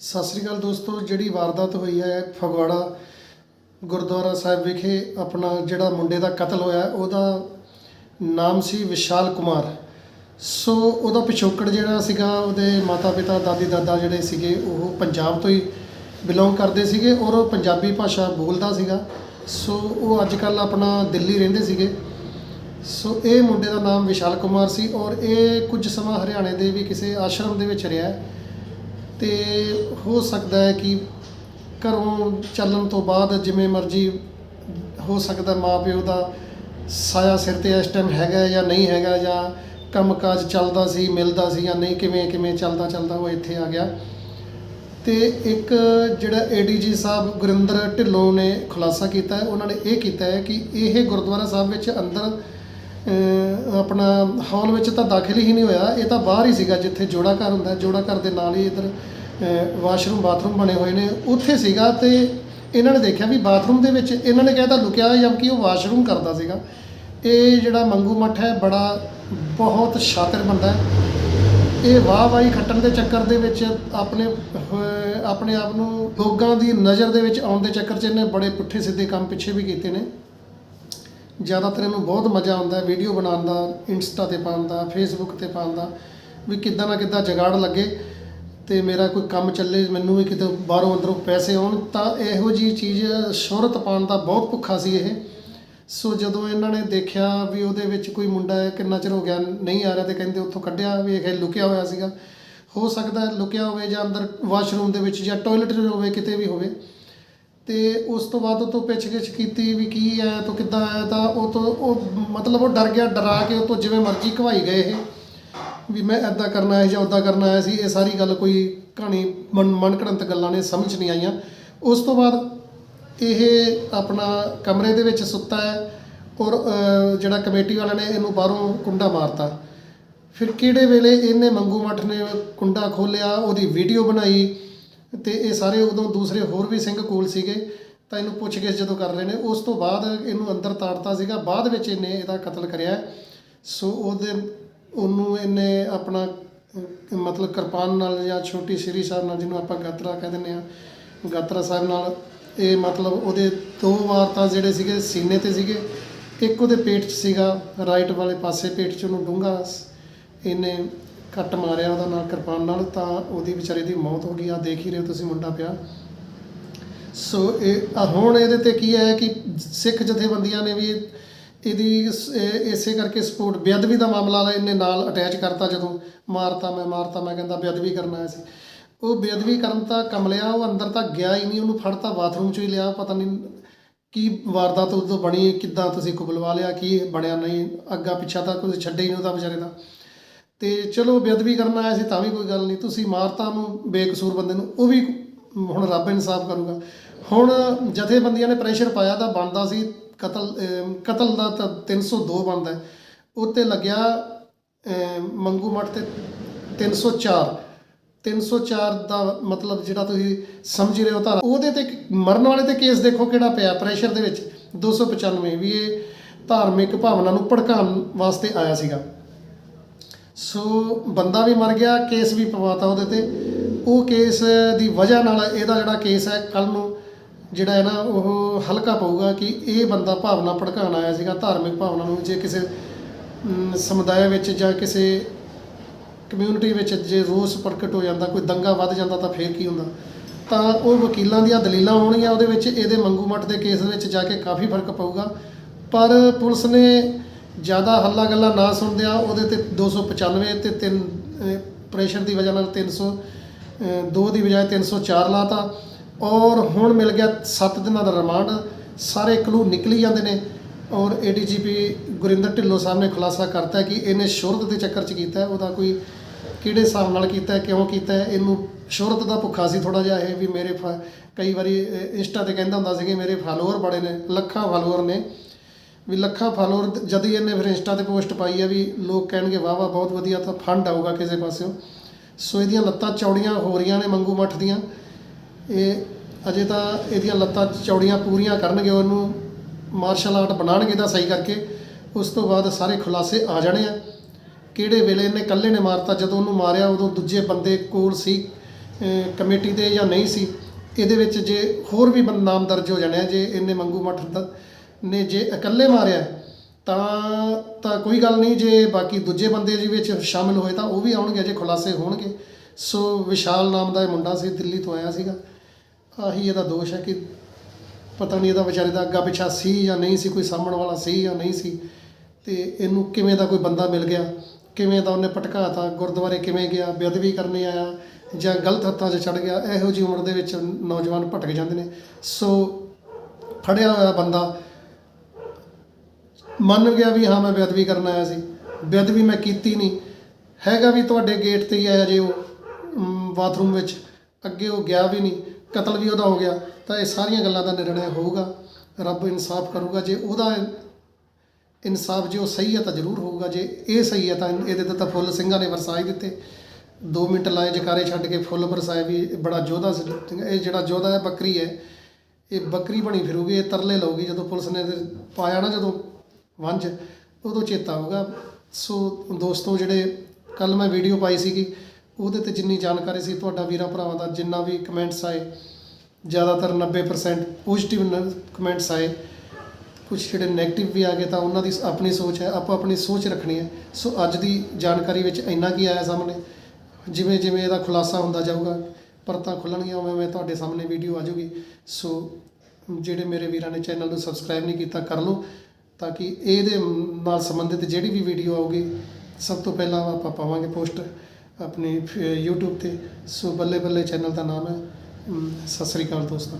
ਸਤਿ ਸ੍ਰੀ ਅਕਾਲ ਦੋਸਤੋ, ਜਿਹੜੀ ਵਾਰਦਾਤ ਹੋਈ ਹੈ ਫਗਵਾੜਾ ਗੁਰਦੁਆਰਾ ਸਾਹਿਬ ਵਿਖੇ, ਆਪਣਾ ਜਿਹੜਾ ਮੁੰਡੇ ਦਾ ਕਤਲ ਹੋਇਆ, ਉਹਦਾ ਨਾਮ ਸੀ ਵਿਸ਼ਾਲ ਕੁਮਾਰ। ਸੋ ਉਹਦਾ ਪਿਛੋਕੜ ਜਿਹੜਾ ਸੀਗਾ, ਉਹਦੇ ਮਾਤਾ ਪਿਤਾ ਦਾਦੀ ਦਾਦਾ ਜਿਹੜੇ ਸੀਗੇ, ਉਹ ਪੰਜਾਬ ਤੋਂ ਹੀ ਬਿਲੋਂਗ ਕਰਦੇ ਸੀਗੇ ਔਰ ਉਹ ਪੰਜਾਬੀ ਭਾਸ਼ਾ ਬੋਲਦਾ ਸੀਗਾ। ਸੋ ਉਹ ਅੱਜ ਕੱਲ ਆਪਣਾ ਦਿੱਲੀ ਰਹਿੰਦੇ ਸੀਗੇ। ਸੋ ਇਹ ਮੁੰਡੇ ਦਾ ਨਾਮ ਵਿਸ਼ਾਲ ਕੁਮਾਰ ਸੀ ਔਰ ਇਹ ਕੁਝ ਸਮਾਂ ਹਰਿਆਣੇ ਦੇ ਵੀ ਕਿਸੇ ਆਸ਼ਰਮ ਦੇ ਵਿੱਚ ਰਿਹਾ ਤੇ ਹੋ ਸਕਦਾ ਹੈ ਕਿ ਘਰੋਂ ਚੱਲਣ ਤੋਂ ਬਾਅਦ ਜਿਵੇਂ ਮਰਜ਼ੀ ਹੋ ਸਕਦਾ ਮਾਪਿਓ ਦਾ ਸਾਇਆ ਸਿਰ ਤੇ ਇਸ ਟਾਈਮ ਹੈਗਾ ਜਾਂ ਨਹੀਂ ਹੈਗਾ ਜਾਂ ਕੰਮਕਾਜ ਚੱਲਦਾ ਸੀ, ਮਿਲਦਾ ਸੀ ਜਾਂ ਨਹੀਂ, ਕਿਵੇਂ ਕਿਵੇਂ ਚੱਲਦਾ ਚੱਲਦਾ ਉਹ ਇੱਥੇ ਆ ਗਿਆ। ਤੇ ਇੱਕ ਜਿਹੜਾ ਏਡੀਜੀ ਸਾਹਿਬ ਗੁਰਿੰਦਰ ਢਿੱਲੋਂ ਨੇ ਖੁਲਾਸਾ ਕੀਤਾ ਉਹਨਾਂ ਨੇ ਇਹ ਕੀਤਾ ਹੈ ਕਿ ਇਹ ਗੁਰਦੁਆਰਾ ਸਾਹਿਬ ਵਿੱਚ ਅੰਦਰ ਆਪਣਾ ਹਾਲ ਵਿੱਚ ਤਾਂ ਦਾਖਲ ਹੀ ਨਹੀਂ ਹੋਇਆ। ਇਹ ਤਾਂ ਬਾਹਰ ਹੀ ਸੀਗਾ, ਜਿੱਥੇ ਜੋੜਾ ਘਰ ਹੁੰਦਾ। ਜੋੜਾ ਘਰ ਦੇ ਨਾਲ ਹੀ ਇਧਰ ਵਾਸ਼ਰੂਮ, ਬਾਥਰੂਮ ਬਣੇ ਹੋਏ ਨੇ। ਉੱਥੇ ਸੀਗਾ ਤੇ ਇਹਨਾਂ ਨੇ ਦੇਖਿਆ ਵੀ ਬਾਥਰੂਮ ਦੇ ਵਿੱਚ ਇਹਨਾਂ ਨੇ ਕਹਿਤਾ ਲੁਕਿਆ ਹੋਇਆ ਜਦ ਉਹ ਵਾਸ਼ਰੂਮ ਕਰਦਾ ਸੀਗਾ। ਇਹ ਜਿਹੜਾ ਮੰਗੂ ਮੱਠ ਹੈ, ਬੜਾ ਬਹੁਤ ਸ਼ਾਤਿਰ ਬੰਦਾ ਹੈ। ਇਹ ਵਾਹ ਵਾਹੀ ਖੱਟਣ ਦੇ ਚੱਕਰ ਦੇ ਵਿੱਚ ਆਪਣੇ ਆਪਣੇ ਆਪ ਨੂੰ ਲੋਕਾਂ ਦੀ ਨਜ਼ਰ ਦੇ ਵਿੱਚ ਆਉਣ ਦੇ ਚੱਕਰ 'ਚ ਇਹਨੇ ਬੜੇ ਪੁੱਠੇ ਸਿੱਧੇ ਕੰਮ ਪਿੱਛੇ ਵੀ ਕੀਤੇ ਨੇ। ਜ਼ਿਆਦਾਤਰ ਇਹਨੂੰ ਬਹੁਤ ਮਜ਼ਾ ਆਉਂਦਾ ਵੀਡੀਓ ਬਣਾਉਣ ਦਾ ਇੰਸਟਾ ਤੇ ਪਾਉਣ ਦਾ ਫੇਸਬੁੱਕ ਤੇ ਪਾਉਣ ਦਾ, ਵੀ ਕਿੱਦਾਂ ਨਾ ਕਿੱਦਾਂ ਜਗਾੜ ਲੱਗੇ ਤੇ ਮੇਰਾ ਕੋਈ ਕੰਮ ਚੱਲੇ, ਮੈਨੂੰ ਵੀ ਕਿਤੇ ਬਾਹਰੋਂ ਅੰਦਰੋਂ ਪੈਸੇ ਆਉਣ, ਤਾਂ ਇਹੋ ਜੀ ਚੀਜ਼ ਸ਼ੋਹਰਤ ਪਾਉਣ ਦਾ ਬਹੁਤ ਭੁੱਖਾ ਸੀ ਇਹ। ਸੋ ਜਦੋਂ ਇਹਨਾਂ ਨੇ ਦੇਖਿਆ ਵੀ ਉਹਦੇ ਵਿੱਚ ਕੋਈ ਮੁੰਡਾ ਹੈ, ਕਿੰਨਾ ਚਿਰ ਹੋ ਗਿਆ ਨਹੀਂ ਆ ਰਿਹਾ ਤੇ ਕਹਿੰਦੇ ਉੱਥੋਂ ਕੱਢਿਆ ਵੀ ਇਹ ਲੁਕਿਆ ਹੋਇਆ ਸੀਗਾ। ਹੋ ਸਕਦਾ ਲੁਕਿਆ ਹੋਵੇ ਜਾਂ ਅੰਦਰ ਵਾਸ਼ਰੂਮ ਦੇ ਵਿੱਚ ਜਾਂ ਟਾਇਲਟ 'ਚ ਹੋਵੇ, ਕਿਤੇ ਵੀ ਹੋਵੇ। ਤੇ ਉਸ ਤੋਂ ਬਾਅਦ ਉਹ ਤੋਂ ਪੁੱਛਗਿੱਛ ਕੀਤੀ ਵੀ ਕੀ ਹੈ ਤੂੰ ਕਿੱਦਾਂ ਆਇਆ ਤਾਂ ਉਹ ਤੋਂ ਉਹ ਮਤਲਬ ਉਹ ਡਰ ਗਿਆ, ਡਰਾ ਕੇ ਉਹ ਤੋਂ ਜਿਵੇਂ ਮਰਜ਼ੀ ਘਵਾਈ ਗਏ ਇਹ, ਵੀ ਮੈਂ ਐਦਾਂ ਕਰਨਾ ਹੈ ਜਾਂ ਉੱਦਾਂ ਕਰਨਾ ਆਇਆ ਸੀ, ਇਹ ਸਾਰੀ ਗੱਲ ਕੋਈ ਕਹਾਣੀ ਮਨ ਮਨਕੜੰਤ ਗੱਲਾਂ ਨੇ, ਸਮਝ ਨਹੀਂ ਆਈਆਂ। ਉਸ ਤੋਂ ਬਾਅਦ ਇਹ ਆਪਣਾ ਕਮਰੇ ਦੇ ਵਿੱਚ ਸੁੱਤਾ ਹੈ ਔਰ ਜਿਹੜਾ ਕਮੇਟੀ ਵਾਲਿਆਂ ਨੇ ਇਹਨੂੰ ਬਾਹਰੋਂ ਕੁੰਡਾ ਮਾਰਤਾ। ਫਿਰ ਕਿਹੜੇ ਵੇਲੇ ਇਹਨੇ ਮੰਗੂ ਮੱਠ ਨੇ ਕੁੰਡਾ ਖੋਲਿਆ ਉਹਦੀ ਵੀਡੀਓ ਬਣਾਈ ਤੇ ਇਹ ਸਾਰੇ ਉਦੋਂ ਦੂਸਰੇ ਹੋਰ ਵੀ ਸਿੰਘ ਕੋਲ ਸੀਗੇ, ਤਾਂ ਇਹਨੂੰ ਪੁੱਛਗਿੱਛ ਜਦੋਂ ਕਰ ਰਹੇ ਨੇ, ਉਸ ਤੋਂ ਬਾਅਦ ਇਹਨੂੰ ਅੰਦਰ ਤਾੜਤਾ ਸੀਗਾ, ਬਾਅਦ ਵਿੱਚ ਇਹਨੇ ਇਹਦਾ ਕਤਲ ਕਰਿਆ। ਸੋ ਉਹਦੇ, ਉਹਨੂੰ ਇਹਨੇ ਆਪਣਾ, ਮਤਲਬ ਕਿਰਪਾਨ ਨਾਲ ਜਾਂ ਛੋਟੀ ਸ਼੍ਰੀ ਸਾਹਿਬ ਨਾਲ ਜਿਹਨੂੰ ਆਪਾਂ ਗਾਤਰਾ ਕਹਿ ਦਿੰਦੇ ਆ ਗਾਤਰਾ ਸਾਹਿਬ ਨਾਲ ਇਹ ਮਤਲਬ ਉਹਦੇ ਦੋ ਵਾਰ ਤਾਂ ਜਿਹੜੇ ਸੀਗੇ ਸੀਨੇ ਤੇ ਸੀਗੇ, ਇੱਕ ਉਹਦੇ ਪੇਟ 'ਚ ਸੀਗਾ, ਰਾਈਟ ਵਾਲੇ ਪਾਸੇ ਪੇਟ 'ਚ ਉਹਨੂੰ ਡੂੰਘਾ ਇਹਨੇ ਕੱਟ ਮਾਰਿਆ ਉਹਦਾ ਨਾਲ ਕਿਰਪਾਨ ਨਾਲ, ਤਾਂ ਉਹਦੀ ਵਿਚਾਰੇ ਦੀ ਮੌਤ ਹੋ ਗਈ। ਆ ਦੇਖ ਹੀ ਰਹੇ ਹੋ ਤੁਸੀਂ ਮੁੰਡਾ ਪਿਆ। ਸੋ ਇਹ ਹੁਣ ਇਹਦੇ ਤੇ ਕੀ ਹੈ ਕਿ ਸਿੱਖ ਜਥੇਬੰਦੀਆਂ ਨੇ ਵੀ ਇਹਦੀ ਇਸੇ ਕਰਕੇ ਸਪੋਰਟ, ਬੇਅਦਬੀ ਦਾ ਮਾਮਲਾ ਲਾ ਇਹਨੇ ਨਾਲ ਅਟੈਚ ਕਰਤਾ ਜਦੋਂ। ਮਾਰਤਾ ਮੈਂ ਮਾਰਤਾ ਮੈਂ, ਕਹਿੰਦਾ ਬੇਅਦਬੀ ਕਰਨਾ ਆਇਆ ਸੀ। ਉਹ ਬੇਅਦਬੀ ਕਰਨ ਤਾਂ ਕਮਲਿਆ ਉਹ ਅੰਦਰ ਤਾਂ ਗਿਆ ਹੀ ਨਹੀਂ, ਉਹਨੂੰ ਫੜਤਾ ਬਾਥਰੂਮ 'ਚੋਂ ਹੀ ਲਿਆ, ਪਤਾ ਨਹੀਂ ਕੀ ਵਾਰਦਾਤ ਉਦੋਂ ਬਣੀ, ਕਿੱਦਾਂ ਤੁਸੀਂ ਕੁਬਲਵਾ ਲਿਆ, ਕੀ ਬਣਿਆ ਨਹੀਂ, ਅੱਗਾ ਪਿੱਛਾ ਤਾਂ ਕੁਝ ਛੱਡੇ ਹੀ ਨਹੀਂ ਉਹਦਾ ਵਿਚਾਰੇ ਦਾ। ਤੇ ਚਲੋ ਬੇਅਦਬੀ ਕਰਨ ਆਇਆ ਸੀ ਤਾਂ ਵੀ ਕੋਈ ਗੱਲ ਨਹੀਂ। ਤੁਸੀਂ ਮਾਰਤਾ ਨੂੰ ਬੇਕਸੂਰ ਬੰਦੇ ਨੂੰ, ਉਹ ਵੀ ਹੁਣ ਰੱਬ ਇਨਸਾਫ ਕਰੂਗਾ। ਹੁਣ ਜਥੇਬੰਦੀਆਂ ਨੇ ਪ੍ਰੈਸ਼ਰ ਪਾਇਆ ਤਾਂ ਬਣਦਾ ਸੀ ਕਤਲ ਕਤਲ ਦਾ ਤਾਂ 302 ਬਣਦਾ। ਹੈ। ਉੱਤੇ ਲੱਗਿਆ ਮੰਗੂ ਮੱਠ ਤੇ 304 304 ਦਾ ਮਤਲਬ ਜਿਹੜਾ ਤੁਸੀਂ ਸਮਝ ਰਹੇ ਹੋ ਧਾਰਾ ਉਹਦੇ ਤੇ ਮਰਨ ਵਾਲੇ ਤੇ ਕੇਸ ਦੇਖੋ ਕਿਹੜਾ ਪਿਆ ਪ੍ਰੈਸ਼ਰ ਦੇ ਵਿੱਚ। 295 ਵੀ ਇਹ ਧਾਰਮਿਕ ਭਾਵਨਾ ਨੂੰ ਭੜਕਾਉਣ ਵਾਸਤੇ ਆਇਆ ਸੀਗਾ। ਸੋ ਬੰਦਾ ਵੀ ਮਰ ਗਿਆ, ਕੇਸ ਵੀ ਪਵਾਤਾ ਉਹਦੇ ਤੇ। ਉਹ ਕੇਸ ਦੀ ਵਜ੍ਹਾ ਨਾਲ ਇਹਦਾ ਜਿਹੜਾ ਕੇਸ ਹੈ ਕੱਲ ਨੂੰ ਜਿਹੜਾ ਹੈ ਨਾ, ਉਹ ਹਲਕਾ ਪਊਗਾ ਕਿ ਇਹ ਬੰਦਾ ਭਾਵਨਾ ਭੜਕਾਉਣ ਆਇਆ ਸੀਗਾ, ਧਾਰਮਿਕ ਭਾਵਨਾ ਨੂੰ ਜੇ ਕਿਸੇ ਸਮੁਦਾਇ ਵਿੱਚ ਜਾਂ ਕਿਸੇ ਕਮਿਊਨਿਟੀ ਵਿੱਚ ਜੇ ਰੋਸ ਪ੍ਰਗਟ ਹੋ ਜਾਂਦਾ, ਕੋਈ ਦੰਗਾ ਵੱਧ ਜਾਂਦਾ ਤਾਂ ਫੇਰ ਕੀ ਹੁੰਦਾ? ਤਾਂ ਉਹ ਵਕੀਲਾਂ ਦੀਆਂ ਦਲੀਲਾਂ ਹੋਣਗੀਆਂ, ਉਹਦੇ ਵਿੱਚ ਇਹਦੇ ਮੰਗੂ ਮੱਟ ਦੇ ਕੇਸ ਵਿੱਚ ਜਾ ਕੇ ਕਾਫੀ ਫ਼ਰਕ ਪਊਗਾ। ਪਰ ਪੁਲਿਸ ਨੇ ਜ਼ਿਆਦਾ ਹੱਲਾ ਗੱਲਾਂ ਨਾ ਸੁਣਦਿਆਂ ਉਹਦੇ ਤੇ 295 ਤੇ 3 ਪ੍ਰੈਸ਼ਰ ਦੀ ਵਜ੍ਹਾ ਨਾਲ 300 ਅਹ, ਦੋ ਦੀ ਬਜਾਏ 304 ਲਾਤਾ। ਔਰ ਹੁਣ ਮਿਲ ਗਿਆ 7 ਦਿਨਾਂ ਦਾ ਰਿਮਾਂਡ। ਸਾਰੇ ਕਲੂ ਨਿਕਲੀ ਜਾਂਦੇ ਨੇ। ਔਰ ਏਡੀਜੀਪੀ ਗੁਰਿੰਦਰ ਢਿੱਲੋਂ ਸਾਹਿਬ ਨੇ ਖੁਲਾਸਾ ਕਰਤਾ ਕਿ ਇਹਨੇ ਸ਼ੁਰਤ ਦੇ ਚੱਕਰ 'ਚ ਕੀਤਾ ਉਹਦਾ ਕੋਈ ਕਿਹੜੇ ਹਿਸਾਬ ਨਾਲ ਕੀਤਾ ਕਿਉਂ ਕੀਤਾ ਇਹਨੂੰ ਸ਼ੁਰਤ ਦਾ ਭੁੱਖਾ ਸੀ ਥੋੜਾ ਜਿਹਾ ਇਹ ਵੀ ਮੇਰੇ ਫ- ਕਈ ਵਾਰੀ ਇੰਸਟਾ ਤੇ ਕਹਿੰਦਾ ਹੁੰਦਾ ਸੀ ਕਿ ਮੇਰੇ ਫਾਲੋਅਰ ਬੜੇ ਨੇ ਲੱਖਾਂ ਫਾਲੋਅਰ ਨੇ। ਵੀ ਲੱਖਾਂ ਫਾਲੋਅਰ ਜਦ ਹੀ ਇਹਨੇ ਫਿਰ ਇੰਸਟਾ ਤੇ ਪੋਸਟ ਪਾਈ ਹੈ ਵੀ ਲੋਕ ਕਹਿਣਗੇ, ਵਾਹ ਵਾਹ, ਬਹੁਤ ਵਧੀਆ, ਤਾਂ ਫੰਡ ਆਊਗਾ ਕਿਸੇ ਪਾਸਿਓਂ। ਸੋ ਇਹਦੀਆਂ ਲੱਤਾਂ ਚੌੜੀਆਂ ਹੋ ਰਹੀਆਂ ਨੇ ਮੰਗੂ ਮੱਠ ਦੀਆਂ। ਇਹ ਅਜੇ ਤਾਂ ਇਹਦੀਆਂ ਲੱਤਾਂ ਚੌੜੀਆਂ ਪੂਰੀਆਂ ਕਰਨਗੇ, ਉਹਨੂੰ ਮਾਰਸ਼ਲ ਆਰਟ ਬਣਾਉਣਗੇ ਤਾਂ ਸਹੀ ਕਰਕੇ। ਉਸ ਤੋਂ ਬਾਅਦ ਸਾਰੇ ਖੁਲਾਸੇ ਆ ਜਾਣੇ ਆ। ਕਿਹੜੇ ਵੇਲੇ ਇਹਨੇ ਇਕੱਲੇ ਨੇ ਮਾਰਤਾ, ਜਦੋਂ ਉਹਨੂੰ ਮਾਰਿਆ, ਉਦੋਂ ਦੂਜੇ ਬੰਦੇ ਕੋਲ ਸੀ ਕਮੇਟੀ ਦੇ ਜਾਂ ਨਹੀਂ ਸੀ, ਇਹਦੇ ਵਿੱਚ ਜੇ ਹੋਰ ਵੀ ਬੰ- ਨਾਮ ਦਰਜ ਹੋ ਜਾਣੇ ਆ, ਜੇ ਇਹਨੇ ਮੰਗੂ ਮੱਠ ਦਾ ਨੇ ਜੇ ਇਕੱਲੇ ਮਾਰਿਆ ਤਾਂ ਤਾਂ ਕੋਈ ਗੱਲ ਨਹੀਂ, ਜੇ ਬਾਕੀ ਦੂਜੇ ਬੰਦੇ ਜੀ ਵਿੱਚ ਸ਼ਾਮਿਲ ਹੋਏ ਤਾਂ ਉਹ ਵੀ ਆਉਣਗੇ, ਜੇ ਖੁਲਾਸੇ ਹੋਣਗੇ। ਸੋ ਵਿਸ਼ਾਲ ਨਾਮ ਦਾ ਇਹ ਮੁੰਡਾ ਸੀ, ਦਿੱਲੀ ਤੋਂ ਆਇਆ ਸੀਗਾ। ਆਹੀ ਇਹਦਾ ਦੋਸ਼ ਹੈ ਕਿ ਪਤਾ ਨਹੀਂ ਇਹਦਾ ਵਿਚਾਰੇ ਦਾ ਅੱਗਾ ਪਿੱਛਾ ਸੀ ਜਾਂ ਨਹੀਂ ਸੀ, ਕੋਈ ਸਾਹਮਣ ਵਾਲਾ ਸੀ ਜਾਂ ਨਹੀਂ ਸੀ। ਤੇ ਇਹਨੂੰ ਕਿਵੇਂ ਦਾ ਕੋਈ ਬੰਦਾ ਮਿਲ ਗਿਆ? ਕਿਵੇਂ ਦਾ ਉਹਨੇ ਭਟਕਾਤਾ? ਗੁਰਦੁਆਰੇ ਕਿਵੇਂ ਗਿਆ? ਬੇਅਦਬੀ ਕਰਨੇ ਆਇਆ ਜਾਂ ਗਲਤ ਹੱਥਾਂ 'ਚ ਚੜ ਗਿਆ? ਇਹੋ ਜੀ ਉਮਰ ਦੇ ਵਿੱਚ ਨੌਜਵਾਨ ਭਟਕ ਜਾਂਦੇ ਨੇ। ਸੋ ਫੜਿਆ ਹੋਇਆ ਬੰਦਾ ਮੰਨ ਗਿਆ ਵੀ ਹਾਂ, ਮੈਂ ਬੇਅਦਬੀ ਕਰਨ ਆਇਆ ਸੀ। ਬੇਅਦਬੀ ਮੈਂ ਕੀਤੀ ਨਹੀਂ। ਹੈਗਾ ਵੀ ਤੁਹਾਡੇ ਗੇਟ ਤੇ ਹੀ ਆਇਆ ਜੇ ਉਹ ਬਾਥਰੂਮ ਵਿੱਚ। ਅੱਗੇ ਉਹ ਗਿਆ ਵੀ ਨਹੀਂ। ਕਤਲ ਵੀ ਉਹਦਾ ਹੋ ਗਿਆ। ਤਾਂ ਇਹ ਸਾਰੀਆਂ ਗੱਲਾਂ ਦਾ ਨਿਰਣੈ ਹੋਊਗਾ। ਰੱਬ ਇਨਸਾਫ ਕਰੂਗਾ। ਜੇ ਉਹਦਾ ਇਨਸਾਫ ਜੇ ਉਹ ਸਹੀ ਹੈ ਤਾਂ ਜ਼ਰੂਰ ਹੋਊਗਾ। ਜੇ ਇਹ ਸਹੀ ਹੈ ਤਾਂ ਇਹਦੇ ਤੇ ਤਾਂ ਫੁੱਲ ਸਿੰਘਾਂ ਨੇ ਵਰਸਾਏ ਦਿੱਤੇ। 2 ਮਿੰਟ ਲਾਏ ਜਕਾਰੇ ਛੱਡ ਕੇ ਫੁੱਲ ਵਰਸਾਏ ਵੀ ਬੜਾ ਯੋਧਾ ਸੀ। ਇਹ ਜਿਹੜਾ ਯੋਧਾ ਹੈ, ਬੱਕਰੀ ਹੈ। ਇਹ ਬੱਕਰੀ ਬਣੀ ਫਿਰੂਗੀ, ਇਹ ਤਰਲੇ ਲਊਗੀ। ਜਦੋਂ ਪੁਲਿਸ ਨੇ ਪਾਇਆ ਨਾ, ਜਦੋਂ ਵੰਜ ਉਦੋਂ ਚੇਤਾ ਆਊਗਾ ਸੋ ਦੋਸਤੋ, ਜਿਹੜੇ ਕੱਲ ਮੈਂ ਵੀਡੀਓ ਪਾਈ ਸੀਗੀ, ਉਹਦੇ ਤੇ ਜਿੰਨੀ ਜਾਣਕਾਰੀ ਸੀ, ਤੁਹਾਡਾ ਵੀਰਾਂ ਭਰਾਵਾਂ ਦਾ ਜਿੰਨਾ ਵੀ ਕਮੈਂਟਸ ਆਏ, ਜ਼ਿਆਦਾਤਰ 90% ਪੋਜ਼ਿਟਿਵ ਕਮੈਂਟਸ ਆਏ। ਕੁਝ ਜਿਹੜੇ 네ਗੇਟਿਵ ਵੀ ਆ ਗਏ, ਤਾਂ ਉਹਨਾਂ ਦੀ ਆਪਣੀ ਸੋਚ ਹੈ, ਆਪਾਂ ਆਪਣੀ ਸੋਚ ਰੱਖਣੀ ਹੈ। ਸੋ ਅੱਜ ਦੀ ਜਾਣਕਾਰੀ ਵਿੱਚ ਇੰਨਾ ਕੀ ਆਇਆ ਸਾਹਮਣੇ? ਜਿਵੇਂ ਜਿਵੇਂ ਇਹਦਾ ਖੁਲਾਸਾ ਹੁੰਦਾ ਜਾਊਗਾ, ਪਰਤਾਂ ਖੁੱਲਣਗੀਆਂ, ਉਵੇਂ ਮੈਂ ਤੁਹਾਡੇ ਸਾਹਮਣੇ ਵੀਡੀਓ ਆ ਜਾਊਗੀ। ਸੋ ਜਿਹੜੇ ਮੇਰੇ ਵੀਰਾਂ ਨੇ ਚੈਨਲ ਨੂੰ ਸਬਸਕ੍ਰਾਈਬ ਨਹੀਂ ਕੀਤਾ, ਕਰ ਲਓ। ਤਾਂ ਕਿ ਇਹਦੇ ਨਾਲ ਸੰਬੰਧਿਤ ਜਿਹੜੀ ਵੀ ਵੀਡੀਓ ਆਊਗੀ, ਸਭ ਤੋਂ ਪਹਿਲਾਂ ਆਪਾਂ ਪਾਵਾਂਗੇ ਪੋਸਟ ਆਪਣੀ ਫ- YouTube ਤੇ। ਸੋ ਬੱਲੇ ਬੱਲੇ ਚੈਨਲ ਦਾ ਨਾਮ ਹੈ। ਸਤਿ ਸ੍ਰੀ ਅਕਾਲ ਦੋਸਤੋ।